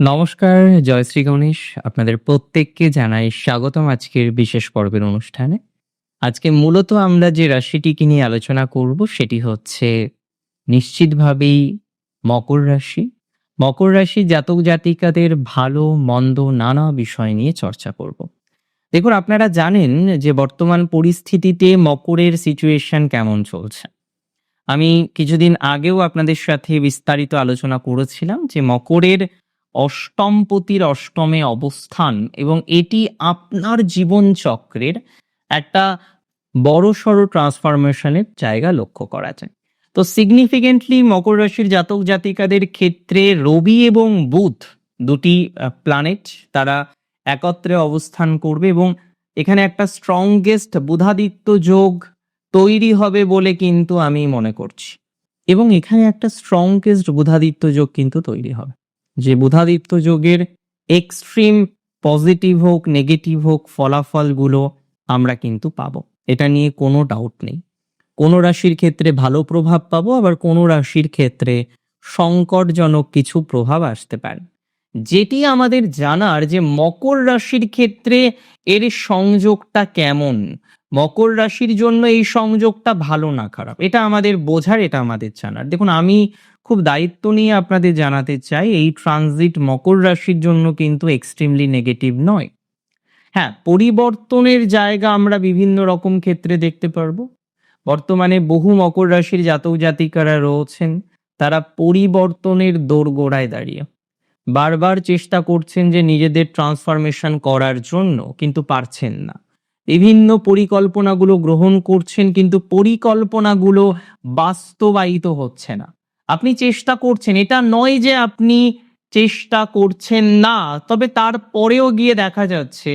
নমস্কার জয়শ্রী গণেশ। আপনাদের প্রত্যেককে জানাই স্বাগতম আজকের বিশেষ পর্বের অনুষ্ঠানে। আজকে মূলত আমরা যে রাশিটিকে নিয়ে আলোচনা করব, সেটি হচ্ছে নিশ্চিতভাবেই মকর রাশি। মকর রাশি জাতক জাতিকাদের ভালো, মন্দ নানা বিষয় নিয়ে চর্চা করব। দেখুন, আপনারা জানেন যে বর্তমান পরিস্থিতিতে মকরের সিচুয়েশন কেমন চলছে। আমি কিছুদিন আগেও আপনাদের সাথে বিস্তারিত আলোচনা করেছিলাম যে মকরের অষ্টমপতির অষ্টমে অবস্থান এবং এটি আপনার জীবন চক্রের একটা বড়সড় ট্রান্সফরমেশনের জায়গা লক্ষ্য করা যায়। তো সিগনিফিকেন্টলি মকর রাশির জাতক জাতিকাদের ক্ষেত্রে রবি এবং বুধ দুটি প্ল্যানেট তারা একত্রে অবস্থান করবে এবং এখানে একটা স্ট্রংগেস্ট বুধাদিত্য যোগ তৈরি হবে বলে কিন্তু আমি মনে করছি। এবং এখানে একটা স্ট্রংগেস্ট বুধাদিত্য যোগ কিন্তু তৈরি হবে। যে বুধাদিত্য যোগের এক্সট্রিম পজিটিভ হোক নেগেটিভ হোক ফলাফলগুলো আমরা কিন্তু পাবো। এটা নিয়ে কোনো ডাউট নেই। কোনো রাশির ক্ষেত্রে ভালো প্রভাব পাবো, আবার কোনো রাশির ক্ষেত্রে সংকটজনক কিছু প্রভাব আসতে পারে। যেটি আমাদের জানার যে মকর রাশির ক্ষেত্রে এর সংযোগটা কেমন? মকর রাশির জন্য এই সংযোগটা ভালো না খারাপ? এটা আমাদের বোঝার, এটা আমাদের জানার। দেখুন, আমি খুব দায়িত্ব নিয়ে আপনাদের জানাতে চাই, এই ট্রানজিট মকর রাশির জন্য কিন্তু এক্সট্রিমলি নেগেটিভ নয়। হ্যাঁ পরিবর্তনের জায়গা আমরা বিভিন্ন রকম ক্ষেত্রে দেখতে পারব। বর্তমানে বহু মকর রাশির জাতক জাতিকারা রয়েছেন, তারা পরিবর্তনের দোরগোড়ায় দাঁড়িয়ে। বারবার চেষ্টা করছেন যে নিজেদের ট্রান্সফরমেশন করার জন্য, কিন্তু পারছেন না। বিভিন্ন পরিকল্পনাগুলো গ্রহণ করছেন, কিন্তু পরিকল্পনাগুলো বাস্তবায়িত হচ্ছে না। আপনি চেষ্টা করছেন, এটা নয় যে আপনি চেষ্টা করছেন না, তবে তারপরেও গিয়ে দেখা যাচ্ছে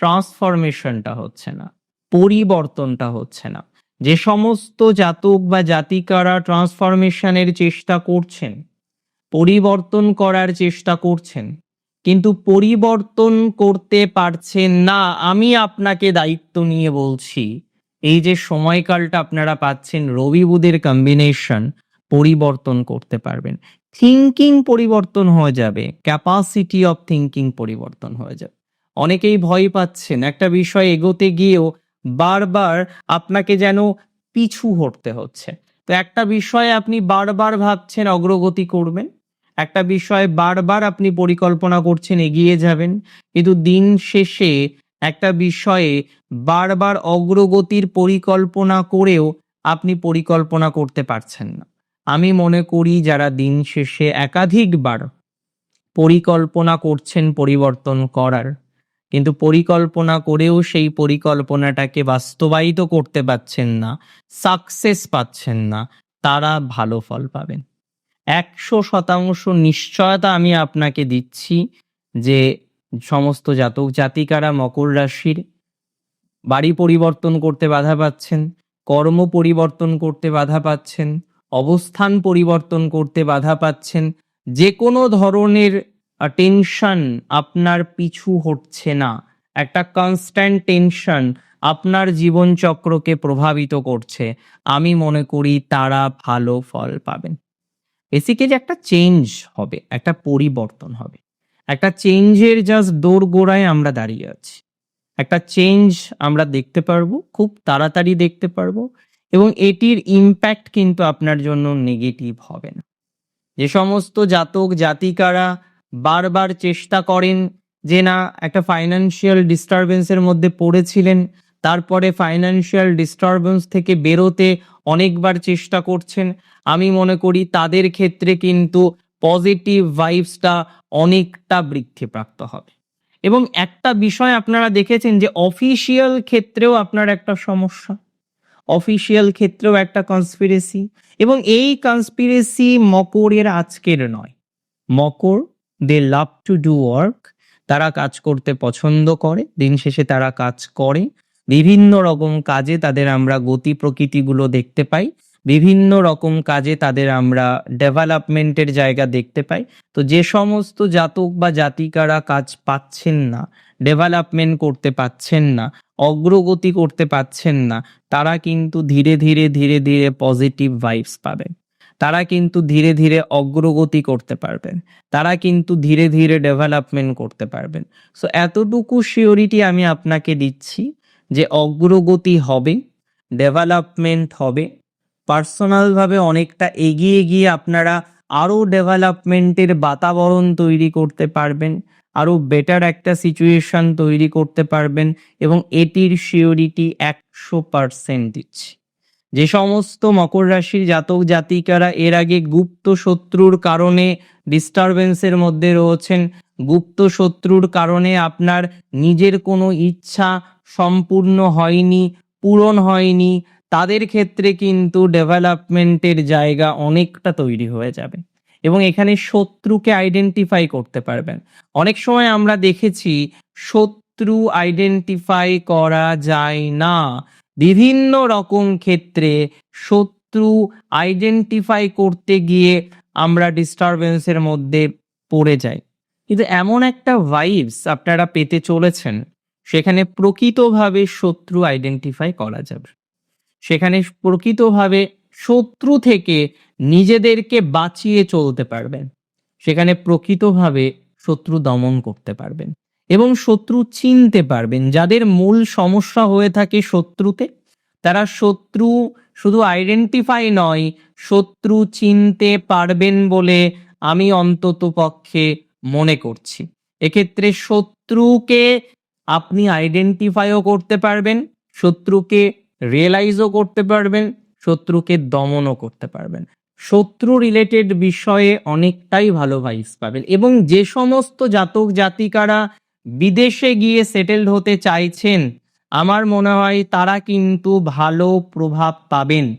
ট্রান্সফরমেশনটা হচ্ছে না, পরিবর্তনটা হচ্ছে না। যে সমস্ত জাতক বা জাতিকারা ট্রান্সফরমেশনের চেষ্টা করছেন, পরিবর্তন করার চেষ্টা করছেন, কিন্তু পরিবর্তন করতে পারছেন না, আমি আপনাকে দায়িত্ব নিয়ে বলছি, এই যে সময়কালটা আপনারা পাচ্ছেন রবি বুধের কম্বিনেশন পরিবর্তন করতে পারবেন। থিঙ্কিং পরিবর্তন হয়ে যাবে ক্যাপাসিটি অফ থিঙ্কিং পরিবর্তন হয়ে যাবে। অনেকেই ভয় পাচ্ছেন একটা বিষয় এগোতে গিয়েও বারবার আপনাকে যেন পিছু হটতে হচ্ছে। তো একটা বিষয়ে আপনি বারবার ভাবছেন অগ্রগতি করবেন, একটা বিষয়ে বারবার আপনি পরিকল্পনা করছেন এগিয়ে যাবেন, কিন্তু দিন শেষে একটা বিষয়ে বারবার অগ্রগতির পরিকল্পনা করেও আপনি পরিকল্পনা করতে পারছেন না। আমি মনে করি যারা দিন শেষে একাধিকবার পরিকল্পনা করছেন পরিবর্তন করার, কিন্তু পরিকল্পনা করেও সেই পরিকল্পনাটাকে বাস্তবায়িত করতে পারছেন না সাকসেস পাচ্ছেন না, তারা ভালো ফল পাবেন। একশো শতাংশ নিশ্চয়তা আমি আপনাকে দিচ্ছি যে সমস্ত জাতক জাতিকারা মকর রাশির বাড়ি পরিবর্তন করতে বাধা পাচ্ছেন, কর্ম পরিবর্তন করতে বাধা পাচ্ছেন অবস্থান পরিবর্তন করতে বাধা পাচ্ছেন। যে কোনো ধরনের টেনশন আপনার পিছু হটছে না। একটা কনস্ট্যান্ট টেনশন আপনার জীবনচক্রকে প্রভাবিত করছে। আমি মনে করি তারা ভালো ফল পাবেন। বেসিক্যালি একটা চেঞ্জ হবে, একটা পরিবর্তন হবে। একটা চেঞ্জের জাস্ট দৌড় গোড়ায় আমরা দাঁড়িয়ে আছি। একটা চেঞ্জ আমরা দেখতে পারব, খুব তাড়াতাড়ি দেখতে পারব। এবং এটির ইম্প্যাক্ট কিন্তু আপনার জন্য নেগেটিভ হবে না। যে সমস্ত জাতক, জাতিকারা বারবার চেষ্টা করেন যে না, একটা ফাইন্যান্সিয়াল ডিস্টারবেন্সের মধ্যে পড়েছিলেন, তারপরে ফাইন্যান্সিয়াল ডিস্টারবেন্স থেকে বেরোতে অনেকবার চেষ্টা করছেন। আমি মনে করি তাদের ক্ষেত্রে কিন্তু পজিটিভ ভাইবসটা অনেকটা বৃদ্ধিপ্রাপ্ত হবে। এবং একটা বিষয় আপনারা দেখেছেন যে অফিসিয়াল ক্ষেত্রেও আপনার একটা সমস্যা। অফিসিয়াল ক্ষেত্রেও একটা কনস্পিরেসি এবং এই কনস্পিরেসি মকরের আজকের নয়। মকর they love to do work তারা কাজ করতে পছন্দ করে, দিন শেষে তারা কাজ করে। বিভিন্ন রকম কাজে তাদের আমরা গতি প্রকৃতিগুলো দেখতে পাই। বিভিন্ন রকম কাজে তাদের আমরা ডেভেলপমেন্টের জায়গা দেখতে পাই। তো যে সমস্ত জাতক বা জাতিকারা কাজ পাচ্ছেন না, ডেভেলপমেন্ট করতে পাচ্ছেন না, অগ্রগতি করতে পাচ্ছেন না, তারা কিন্তু ধীরে ধীরে ধীরে ধীরে পজিটিভ ভাইবস পাবেন। তারা কিন্তু ধীরে ধীরে অগ্রগতি করতে পারবেন। তারা কিন্তু ধীরে ধীরে ডেভেলপমেন্ট করতে পারবেন। সো এতটুকু শিওরিটি আমি আপনাকে দিচ্ছি যে অগ্রগতি হবে, ডেভেলপমেন্ট হবে পার্সোনালভাবে অনেকটা এগিয়ে গিয়ে আপনারা আরও ডেভেলপমেন্টের বাতাবরণ তৈরি করতে পারবেন, আরও বেটার একটা সিচুয়েশন তৈরি করতে পারবেন এবং এটির শিওরিটি একশো পার্সেন্ট দিচ্ছি যে সমস্ত মকর রাশির জাতক জাতিকারা এর আগে গুপ্ত শত্রুর কারণে ডিস্টারবেন্সের মধ্যে রয়েছেন, গুপ্ত শত্রুর কারণে আপনার নিজের কোনো ইচ্ছা সম্পূর্ণ হয়নি, পূরণ হয়নি তাদের ক্ষেত্রে কিন্তু ডেভেলপমেন্টের জায়গা অনেকটা তৈরি হয়ে যাবে এবং এখানে শত্রুকে আইডেন্টিফাই করতে পারবেন। অনেক সময় আমরা দেখেছি শত্রু আইডেন্টিফাই করা যায় না। বিভিন্ন রকম ক্ষেত্রে শত্রু আইডেন্টিফাই করতে গিয়ে আমরা ডিস্টারবেন্সের মধ্যে পড়ে যাই। কিন্তু এমন একটা ভাইবস আপনারা পেতে চলেছেন, সেখানে প্রকৃতভাবে শত্রু আইডেন্টিফাই করা যাবে। সেখানে প্রকৃতভাবে শত্রু থেকে নিজেদেরকে বাঁচিয়ে চলতে পারবেন। সেখানে প্রকৃতভাবে শত্রু দমন করতে পারবেন এবং শত্রু চিনতে পারবেন। যাদের মূল সমস্যা হয়ে থাকে শত্রুতে, তারা শত্রু শুধু আইডেন্টিফাই নয়, শত্রু চিনতে পারবেন বলে আমি অন্তত পক্ষে মনে করছি। এক্ষেত্রে শত্রুকে আপনি আইডেন্টিফাইও করতে পারবেন, শত্রুকে রিয়েলাইজও করতে পারবেন, শত্রুকে দমনও করতে পারবেন। শত্রু রিলেটেড বিষয়ে অনেকটাই ভালো ভাইস পাবেন এবং যে সমস্ত জাতক জাতিকারা বিদেশে গিয়ে সেটেলড হতে চাইছেন, আমার মনে হয় তারা কিন্তু ভালো প্রভাব পাবেন।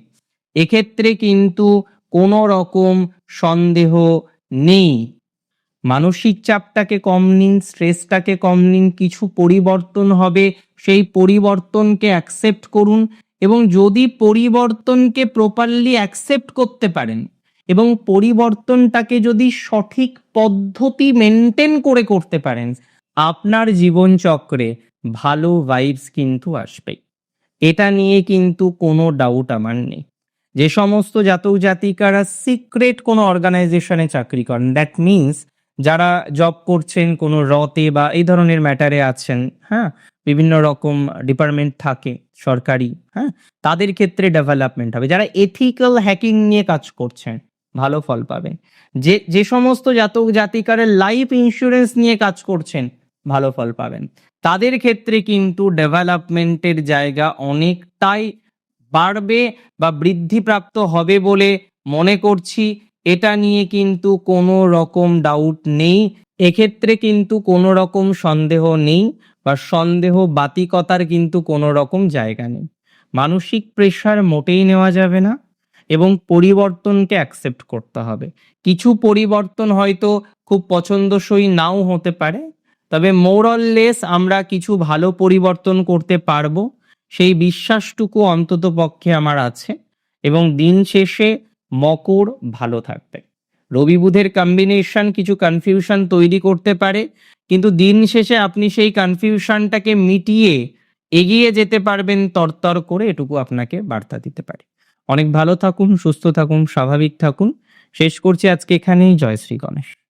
এক্ষেত্রে কিন্তু কোনো রকম সন্দেহ নেই। মানসিক চাপটাকে কম নিন, স্ট্রেসটাকে কম নিন, কিছু পরিবর্তন হবে, সেই পরিবর্তনকে অ্যাকসেপ্ট করুন এবং যদি পরিবর্তনকে প্রপারলি অ্যাকসেপ্ট করতে পারেন এবং পরিবর্তনটাকে যদি সঠিক পদ্ধতি মেনটেন করে করতে পারেন, আপনার জীবনচক্রে ভালো ভাইবস কিন্তু আসবে। এটা নিয়ে কিন্তু কোনো ডাউট আমার নেই। যে সমস্ত জাতক জাতিকারা সিক্রেট কোনো অর্গানাইজেশনে চাকরি করেন দ্যাট মিনস যারা জব করছেন কোনো রতে বা এই ধরনের ম্যাটারে আছেন হ্যাঁ বিভিন্ন রকম ডিপার্টমেন্ট থাকে সরকারি হ্যাঁ তাদের ক্ষেত্রে ডেভেলপমেন্ট হবে। যারা এথিক্যাল হ্যাকিং নিয়ে কাজ করছেন, ভালো ফল পাবেন। যে যে সমস্ত জাতক জাতিকারের লাইফ ইন্স্যুরেন্স নিয়ে কাজ করছেন, ভালো ফল পাবেন। তাদের ক্ষেত্রে কিন্তু ডেভেলপমেন্টের জায়গা অনেকটাই বাড়বে বা বৃদ্ধিপ্রাপ্ত হবে বলে মনে করছি। এটা নিয়ে কিন্তু কোনো রকম ডাউট নেই। এক্ষেত্রে কিন্তু কোনো রকম সন্দেহ নেই বা সন্দেহ বাতিকতার কিন্তু কোনো রকম জায়গা নেই। মানসিক প্রেশার মোটেই নেওয়া যাবে না এবং পরিবর্তনকে অ্যাকসেপ্ট করতে হবে। কিছু পরিবর্তন হয়তো খুব পছন্দসই নাও হতে পারে, তবে মোরললেস আমরা কিছু ভালো পরিবর্তন করতে পারব। সেই বিশ্বাসটুকু অন্তত পক্ষে আমার আছে এবং দিন শেষে মকর ভালো থাকবে। রবি বুধের কম্বিনেশন কিছু কনফিউশন তৈরি করতে পারে, কিন্তু দিন শেষে আপনি সেই কনফিউশনটাকে মিটিয়ে এগিয়ে যেতে পারবেন, তরতর করে এটুকু আপনাকে বার্তা দিতে পারে। অনেক ভালো থাকুন, সুস্থ থাকুন, স্বাভাবিক থাকুন। শেষ করছি আজকে এখানেই। জয় শ্রী গণেশ।